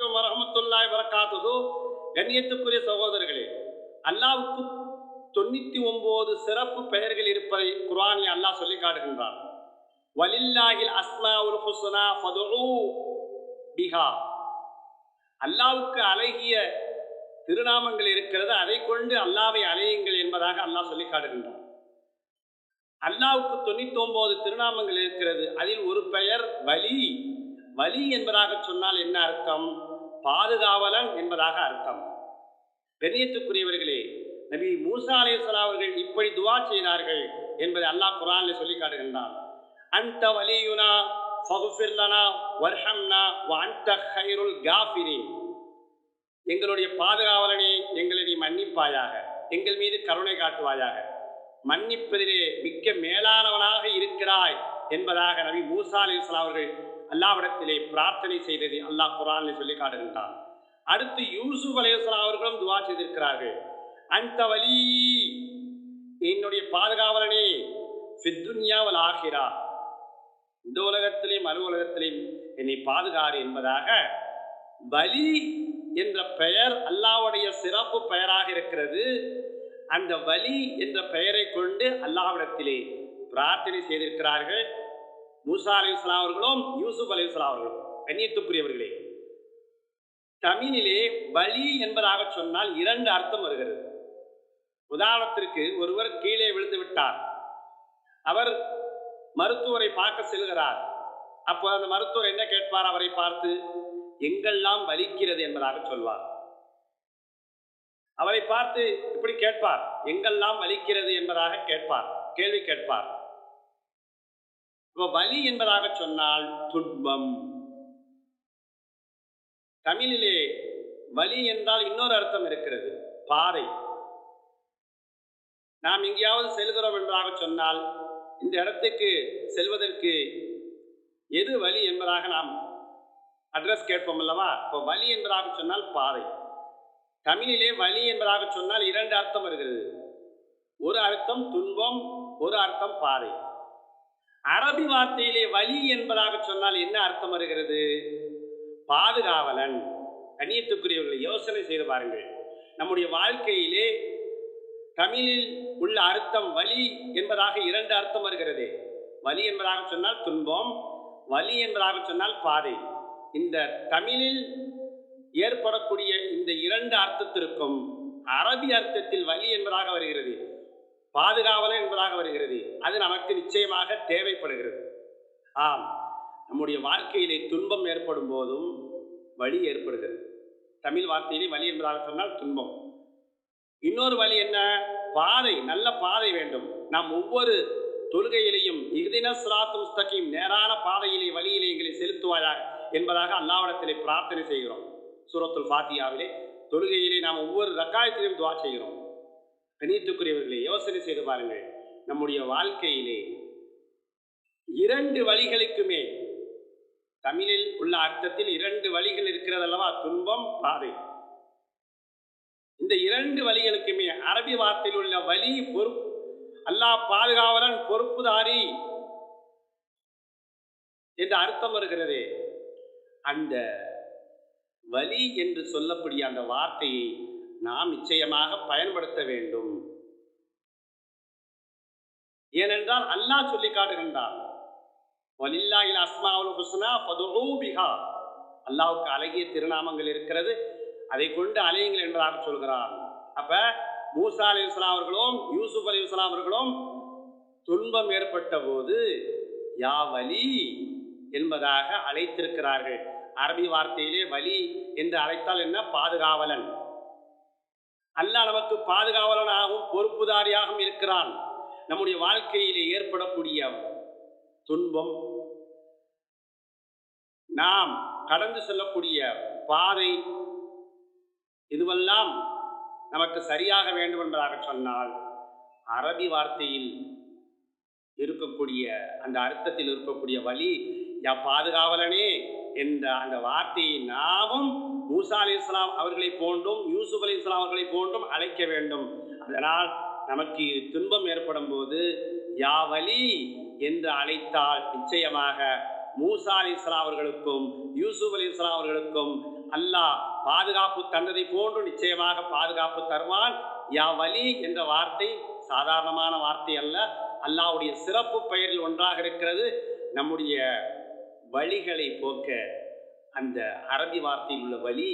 வரமத்துல்லாய் வரக்காத்ததோ கண்ணியத்துக்குரிய சகோதரர்களே அல்லாவுக்கு தொண்ணூத்தி ஒன்பது சிறப்பு பெயர்கள் இருப்பதை குர்ஆனில் அல்லாஹ் சொல்லி காட்டுகின்றார் வலில்லாஹில் அஸ்மா உல் ஹுசனா ஃபதுஉ பிஹா. அல்லாவுக்கு அழகிய திருநாமங்கள் இருக்கிறது அதை கொண்டு அல்லாவை அலையுங்கள் என்பதாக அல்லாஹ் சொல்லி காட்டுகின்றான். அல்லாவுக்கு தொண்ணூத்தி ஒன்பது திருநாமங்கள் இருக்கிறது அதில் ஒரு பெயர் வலி. வலி என்பதாக சொன்னால் என்ன அர்த்தம்? பாதுகாவலன் என்பதாக அர்த்தம். பெரியத்துக்குரியவர்களே நபி மூசா அலேஸ்வலா அவர்கள் இப்படி துவா செய்தார்கள் என்பதை அல்லாஹ் குர்ஆனில் சொல்லி காட்டுகின்றான். அன்த வலியுனா ஃபகுஃபிர் வர்ஹம்னா வ அன்த காஃபிரின். எங்களுடைய பாதுகாவலனே எங்களை நீ மன்னிப்பாயாக எங்கள் மீது கருணை காட்டுவாயாக. மன்னிப்பதிலே மிக்க மேலானவனாக இருக்கிறாய் என்பதாக நபி மூசா அலிஸ்லாம் அவர்கள் அல்லாவிடத்திலே பிரார்த்தனை செய்தது அல்லாஹ் குரானில் சொல்லி காட்டுகின்றான். அடுத்து யூசுப் அலையாம் அவர்களும் துவா செய்திருக்கிறார்கள். அந்த வலி என்னுடைய பாதுகாவலனே ஃபித்துன்யாவல் ஆகிறா இந்த உலகத்திலேயும் மறு உலகத்திலேயும் என்னை பாதுகாறு என்பதாக வலி என்ற பெயர் அல்லாவுடைய சிறப்பு பெயராக இருக்கிறது. அந்த வலி என்ற பெயரை கொண்டு அல்லாவிடத்திலே பிரார்த்தனை செய்திருக்கிறார்கள். மூசா அலி இஸ்லாம் அவர்களும் யூசுப் அலி இஸ்லாம் அவர்களும் கண்ணியத்துக்குரியவர்களே. தமிழிலே வலி என்பதாக சொன்னால் இரண்டு அர்த்தம் வருகிறது. உதாரணத்திற்கு ஒருவர் கீழே விழுந்து விட்டார். அவர் மருத்துவரை பார்க்க செல்கிறார். அப்போ அந்த மருத்துவர் என்ன கேட்பார் அவரை பார்த்து? எங்கெல்லாம் வலிக்கிறது என்பதாக சொல்வார். அவரை பார்த்து இப்படி கேட்பார். எங்கெல்லாம் வலிக்கிறது என்பதாக கேட்பார். கேள்வி கேட்பார். இப்போ வலி என்பதாக சொன்னால் துன்பம். தமிழிலே வலி என்றால் இன்னொரு அர்த்தம் இருக்கிறது பாறை. நாம் எங்கேயாவது செல்கிறோம் என்றாக சொன்னால் இந்த இடத்துக்கு செல்வதற்கு எது வழி என்பதாக நாம் அட்ரஸ் கேட்போம் அல்லவா? இப்போ வலி என்பதாக சொன்னால் பாறை. தமிழிலே வலி என்பதாக சொன்னால் இரண்டு அர்த்தம் வருகிறது. ஒரு அர்த்தம் துன்பம் ஒரு அர்த்தம் பாறை. அரபி வார்த்தையிலே வலி என்பதாக சொன்னால் என்ன அர்த்தம் வருகிறது? பாதுகாவலன். கண்ணியத்துக்குரியவர்களை யோசனை செய்து பாருங்கள். நம்முடைய வாழ்க்கையிலே தமிழில் உள்ள அர்த்தம் வலி என்பதாக இரண்டு அர்த்தம் வருகிறது. வலி என்பதாக சொன்னால் துன்பம் வலி என்பதாக சொன்னால் பாதை. இந்த தமிழில் ஏற்படக்கூடிய இந்த இரண்டு அர்த்தத்திற்கும் அரபி அர்த்தத்தில் வலி என்பதாக வருகிறது. பாதுகாவலன் என்பதாக வருகிறது. அது நமக்கு நிச்சயமாக தேவைப்படுகிறது. ஆம் நம்முடைய வாழ்க்கையிலே துன்பம் ஏற்படும் போதும் வழி ஏற்படுகிறது. தமிழ் வார்த்தையிலே வழி என்பதாக சொன்னால் துன்பம். இன்னொரு வழி என்ன? பாதை நல்ல பாதை வேண்டும். நாம் ஒவ்வொரு தொழுகையிலையும் இறுதின சிராத்து முஸ்தகீம் நேரான பாதையிலே வழியிலே எங்களை செலுத்துவாயாக என்பதாக அல்லாவிடத்திலே பிரார்த்தனை செய்கிறோம். சூரத்துல் ஃபாத்தியாவிலே தொழுகையிலே நாம் ஒவ்வொரு ரக்காயத்திலையும் துவா செய்கிறோம். கணித்துக்குரியவர்களை யோசனை செய்து பாருங்கள். நம்முடைய வாழ்க்கையிலே இரண்டு வழிகளுக்குமே தமிழில் உள்ள அர்த்தத்தில் இரண்டு வழிகள் இருக்கிறது அல்லவா துன்பம் பாதை. இந்த இரண்டு வழிகளுக்குமே அரபி வார்த்தையில் உள்ள வழி பொறுப்பு அல்லாஹ் பாதுகாவலன் பொறுப்புதாரி என்று அர்த்தம் வருகிறது. அந்த வலி என்று சொல்லக்கூடிய அந்த வார்த்தையை நாம் நிச்சயமாக பயன்படுத்த வேண்டும். ஏனென்றால் அல்லாஹ் சொல்லி காட்டுகின்றான். வலில்லாஹில் அஸ்மாவுல் ஹுஸ்னா ஃபதுஊ பிஹா. அழகிய திருநாமங்கள் இருக்கிறது. அதை கொண்டு அலையுங்கள் என்பதாக சொல்கிறான். அப்ப மூசா அலி இஸ்லாம் அவர்களும் யூசுப் அலி இஸ்லாம் அவர்களும் துன்பம் ஏற்பட்ட போது யா வலி என்பதாக அழைத்திருக்கிறார்கள். அரபி வார்த்தையிலே வலி என்று அழைத்தால் என்ன? பாதுகாவலன். அல்லாஹ் நமக்கு பாதுகாவலனாகவும் பொறுப்புதாரியாகவும் இருக்கிறான். நம்முடைய வாழ்க்கையிலே ஏற்படக்கூடிய துன்பம் நாம் கடந்து செல்லக்கூடிய பாதை இதுவெல்லாம் நமக்கு சரியாக வேண்டும் என்பதாக சொன்னால் அரபி வார்த்தையில் இருக்கக்கூடிய அந்த அர்த்தத்தில் இருக்கக்கூடிய வழி யா பாதுகாவலனே என்ற அந்த வார்த்தையை நாமும் மூசா அலி இஸ்லாம் அவர்களை போன்றும் யூசுப் அலி இஸ்லாம் அவர்களை போன்றும் அழைக்க வேண்டும். அதனால் நமக்கு துன்பம் ஏற்படும் போது யாவலி என்று அழைத்தால் நிச்சயமாக மூசா அலி இஸ்லாம் அவர்களுக்கும் யூசுப் அலி இஸ்லாம் அவர்களுக்கும் அல்லாஹ் பாதுகாப்பு தந்ததை போன்று நிச்சயமாக பாதுகாப்பு தருவான். யா வலி என்ற வார்த்தை சாதாரணமான வார்த்தை அல்ல. அல்லாவுடைய சிறப்பு பெயரில் ஒன்றாக இருக்கிறது. நம்முடைய வழிகளை போக்க அந்த அரபி வார்த்தையில் உள்ள வழி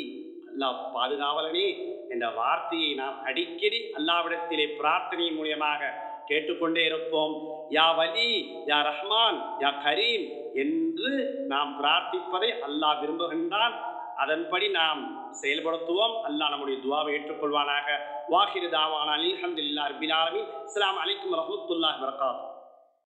அல்லாஹ் பாதுகாவலனே என்ற வார்த்தையை நாம் அடிக்கடி அல்லாவிடத்திலே பிரார்த்தனையின் மூலியமாக கேட்டுக்கொண்டே இருப்போம். யா வலி யா ரஹ்மான் யா கரீம் என்று நாம் பிரார்த்திப்பதை அல்லாஹ் விரும்புகின்றான். அதன்படி நாம் செயல்படுத்துவோம். அல்லாஹ் நம்முடைய துவாவை ஏற்றுக்கொள்வானாக. வாஹிரு தாவான அலி அஹமதுல்லா ரபில் ஆலமீன். அஸ்ஸலாமு அலைக்கும் ரஹமத்துல்லாஹ் வபரகாத்துஹு.